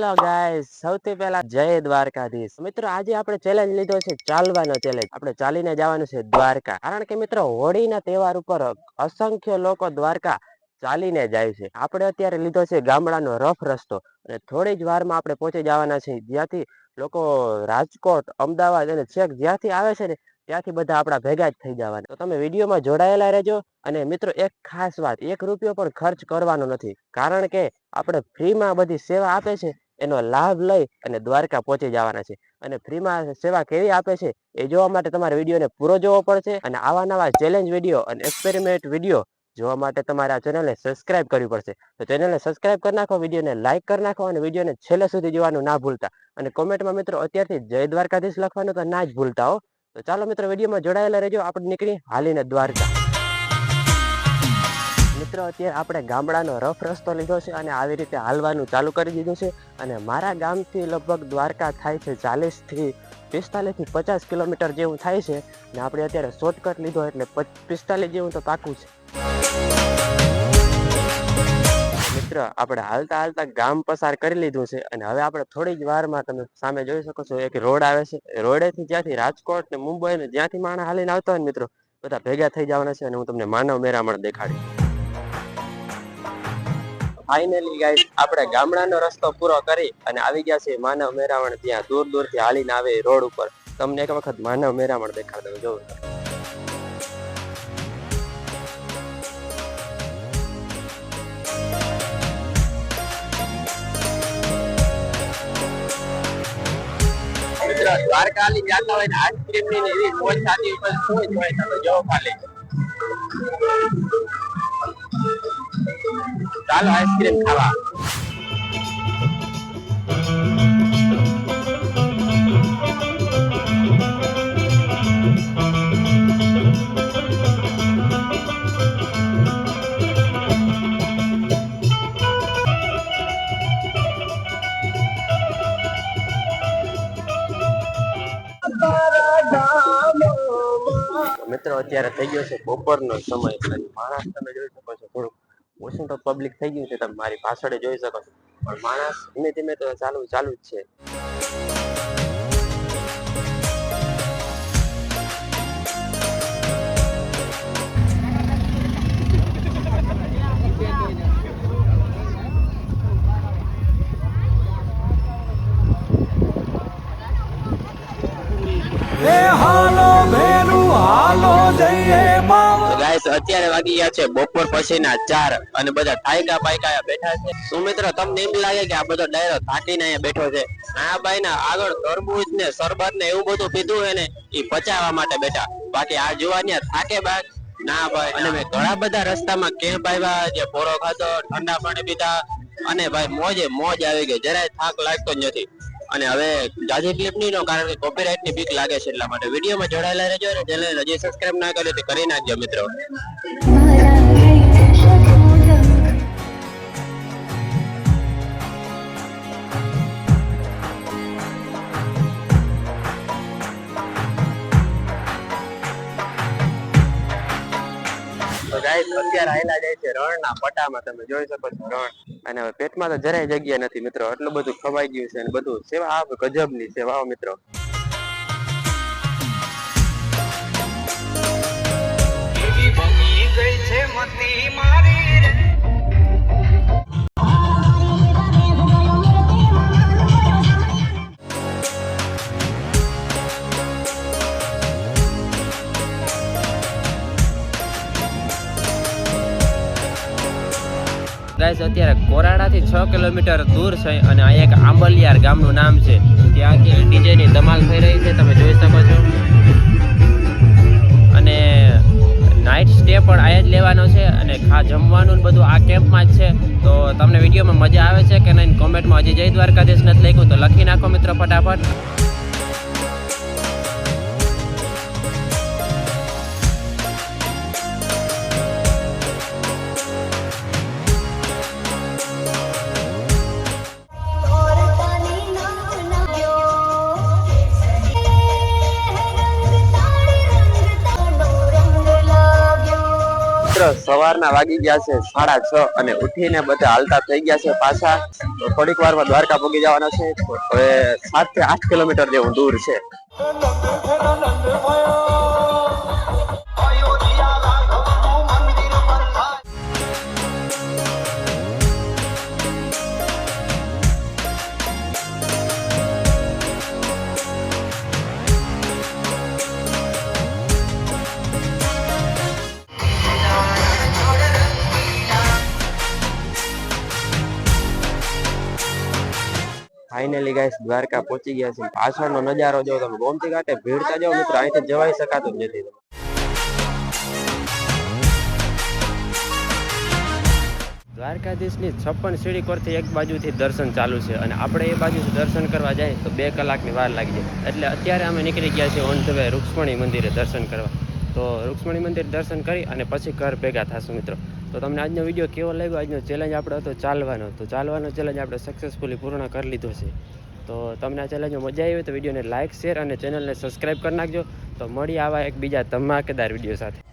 Hello guys સૌથી પહેલા જય દ્વારકાધીશ. મિત્રો, આજે આપણે ચેલેન્જ લીધો છે ચાલવાનો ચેલેન્જ આપણે ચાલીને જવાનું છે દ્વારકા. કારણ કે મિત્રો, હોળીના તહેવાર ઉપર અસંખ્ય લોકો દ્વારકા ચાલીને જાય છે. આપણે અત્યારે લીધો છે ગામડાનો રફ રસ્તો. અને થોડી જ વારમાં આપણે પહોંચી જવાના છે જ્યાંથી લોકો રાજકોટ, અમદાવાદ અને છેક જ્યાંથી આવે છે ને, ત્યાંથી બધા આપણા ભેગા જ થઈ જવાના. તો તમે વિડીયોમાં જોડાયેલા રહેજો. અને મિત્રો, એક ખાસ વાત. એક રૂપિયો પણ ખર્ચ કરવાનો નથી. કારણ કે આપણે ફ્રીમાં બધી સેવા આપે છે. એનો લાભ લઈ અને દ્વારકા પહોંચી જવાના છે. અને ફ્રીમાં સેવા કેવી આપે છે એ જોવા માટે તમારે વિડીયોને પૂરો જોવો પડશે અને આવા નવા ચેલેન્જ વીડિયો અને એક્સપેરિમેન્ટ વીડિયો જોવા માટે તમારે આ ચેનલને સબસ્ક્રાઇબ કરવી પડશે. તો ચેનલને સબસ્ક્રાઇબ કરી નાખો, વિડીયોને લાઇક કરી નાખો અને વિડીયોને છેલ્લે સુધી જોવાનું ના ભૂલતા. અને કોમેન્ટમાં મિત્રો અત્યારથી જય દ્વારકાધીશ લખવાનું તો ના જ ભૂલતા હો. તો ચાલો મિત્રો વિડીયોમાં જોડાયેલા રહેજો. આપણે નીકળી હાલીને દ્વારકા. મિત્રો અત્યારે આપણે ગામડાનો રફ રસ્તો લીધો છે અને આવી રીતે હાલવાનું ચાલુ કરી દીધું છે અને મારા ગામથી લગભગ દ્વારકા થાય છે ચાલીસથી પિસ્તાલીસથી પચાસ કિલોમીટર જેવું થાય છે ને આપણે અત્યારે શોર્ટકટ લીધો એટલે પિસ્તાલીસ જેવું તો પાકું છે. મિત્ર, આપણે હાલતા હાલતા ગામ પસાર કરી લીધું છે અને હવે આપણે થોડી જ વારમાં તમે સામે જોઈ શકો છો, એક રોડ આવે છે. રોડેથી જ્યાંથી રાજકોટ ને મુંબઈ ને જ્યાંથી માણસ હાલીને આવતા હોય ને મિત્રો, બધા ભેગા થઈ જવાના છે અને હું તમને માનવ મેરામણ દેખાડી ફાઇનલી ગાઈસ આપણે ગામડાનો રસ્તો પૂરો કરી અને આવી ગયા છે માનવ મેરામણ ત્યાં. દૂર દૂરથી હાલીને આવે રોડ ઉપર. તમને એક વખત માનવ મેરામણ દેખાડ દઉં જોઉં મિત્રો દ્વારકા હોય ને આઈસ્ક્રીમની એવી મોજ થતી હોય શું જ તમે જોવો ખાલી. ચાલો આઈસ્ક્રીમ ખાવા. મિત્રો, અત્યારે થઈ ગયો છે બપોરનો સમય. એટલે માણસ તમે જોઈ શકો છો તો પબ્લિક થઈ ગયું છે, તમે મારી પાછળ જોઈ શકો છો. પણ માણસ ધીમે ધીમે તો ચાલુ ચાલુ જ છે. ગાઈસ અત્યારે વાગી ગયા છે બપોર પછીના ચાર અને બધા થાયકા પાયકા બેઠા છે. શું તમને એમ લાગે કે આ બધો ડાયરો થાકીને અહીંયા બેઠો છે? આ ભાઈ ના આગળ તરબૂજ ને શરબત ને એવું બધું પીધું હોય ને એ પચાવવા માટે બેઠા. બાકી આ જોવાની થાકે બાદ? ના ભાઈ, અને મેં ઘણા બધા રસ્તામાં કેમ્પ આવ્યા, જે પોરો ખાધો, ઠંડા પાણી પીધા, અને ભાઈ મોજે મોજ આવી ગઈ. જરાય થાક લાગતો જ નથી. અને હવે જાજી ક્લિપ નહીં નો, કારણ કે કોપીરાઇટની બીક લાગે છે એટલા માટે. વિડીયોમાં જોડાયેલા રહેજો અને ચેનલ હજી સબસ્ક્રાઇબ ના કરી તો કરી નાખજો મિત્રો. ગાઈસ અત્યારે આયલા જાય છે રણના પટામાં, તમે જોઈ શકો છો રણ. અને પેટમાં તો જરાય જગ્યા નથી, મિત્રો. એટલું બધું ખવાઈ ગયું છે અને બધું સેવા આપ ગજબની સેવાઓ મિત્રો. ગાઈસ અત્યારે કોરાડાથી છ કિલોમીટર દૂર છે અને આ એક આંબલિયાર ગામનું નામ છે. ત્યાં કે ડીજેની ધમાલ થઈ રહી છે. તમે જોઈ શકો છો. અને નાઇટ સ્ટે પણ આયા જ લેવાનો છે અને ખા જમવાનું બધું આ કેમ્પમાં જ છે. તો તમને વિડીયોમાં મજા આવે છે કે નહીં? કોમેન્ટમાં હજી જય દ્વારકાધીશ નથી લખ્યું, તો લખી નાખો મિત્રો ફટાફટ. સવારના વાગી ગયા છે સાડા છ અને ઉઠીને બધા હાલતા થઈ ગયા છે પાછા. થોડીક વારમાં દ્વારકા પહોંચી જવાના છે. હવે સાતથી આઠ કિલોમીટર જેવું દૂર છે. ફાઇનલી ગાઈસ દ્વારકા પહોંચી ગયા છે પાછળનો નજારો જો તમે ગોમતી ઘાટે ભીડતા જાઓ, મિત્રો, અહીંથી જવાઈ શકાતું જ નથી. દ્વારકાધીશની છપ્પન સીડી પરથી એક બાજુથી દર્શન ચાલુ છે અને આપણે એ બાજુથી દર્શન કરવા જાય તો બે કલાકની વાર લાગી જાય. એટલે અત્યારે અમે નીકળી ગયા છીએ ઓન ધ વે રૂક્ષ્મણી મંદિરે દર્શન કરવા. તો રૂક્ષ્મણી મંદિર દર્શન કરી અને પછી ઘર ભેગા થશું, મિત્રો. તો તમને આજનો વીડિયો કેવો લાગ્યો? આજનો ચેલેન્જ આપણો હતો ચાલવાનો. તો ચાલવાનો ચેલેન્જ આપણે સક્સેસફુલી પૂર્ણ કરી લીધો છે. તો તમને આ ચેલેન્જમાં મજા આવી હોય તો વિડીયોને લાઇક શેર અને ચેનલને સબસ્ક્રાઈબ કરી નાખજો. તો મળી આવા એક બીજા ધમાકેદાર વીડિયો સાથે.